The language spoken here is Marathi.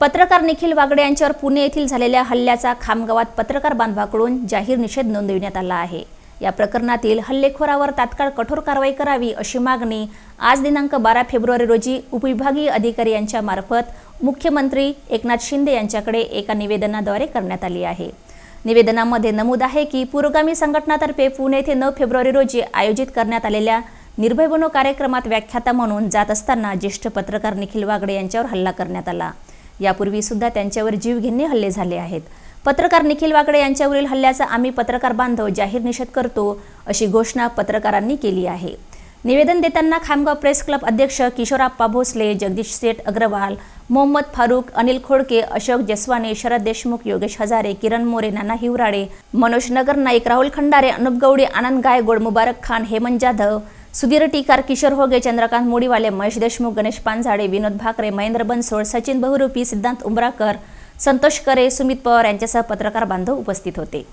पत्रकार निखिल वागडे यांच्यावर पुणे येथील झालेल्या हल्ल्याचा खामगावात पत्रकार बांधवाकडून जाहीर निषेध नोंदविण्यात आला आहे. या प्रकरणातील हल्लेखोरावर तात्काळ कठोर कारवाई करावी अशी मागणी आज दिनांक बारा फेब्रुवारी रोजी उपविभागीय अधिकारी यांच्या मार्फत मुख्यमंत्री एकनाथ शिंदे यांच्याकडे एका निवेदनाद्वारे करण्यात आली आहे. निवेदनामध्ये नमूद आहे की पुरोगामी संघटनातर्फे पुणे येथे नऊ फेब्रुवारी रोजी आयोजित करण्यात आलेल्या निर्भय बनो कार्यक्रमात व्याख्याता म्हणून जात असताना ज्येष्ठ पत्रकार निखिल वागडे यांच्यावर हल्ला करण्यात आला. यापूर्वी सुद्धा त्यांच्यावर जीवघेणे हल्ले झाले आहेत. पत्रकार निखिल वाकडे यांच्यावरील हल्ल्याचा आम्ही पत्रकार बांधव जाहीर निषेध करतो अशी घोषणा पत्रकारांनी केली आहे. निवेदन देताना खामगाव प्रेस क्लब अध्यक्ष किशोराप्पा भोसले जगदीश सेठ अग्रवाल मोहम्मद फारूक अनिल खोडके अशोक जसवाने शरद देशमुख योगेश हजारे किरण मोरे नाना हिवराडे मनोज नगर नाईक राहुल खंडारे अनुप गवडे आनंद गायगोड मुबारक खान हेमंत जाधव सुधीर टीकार किशोर होगे चंद्रकांत मोडीवाले महेश देशमुख गणेश पानझाडे विनोद भाकरे महेंद्र बनसोड सचिन बहुरूपी सिद्धांत उमराकर संतोष करे सुमित पवार यांच्यासह पत्रकार बांधव उपस्थित होते.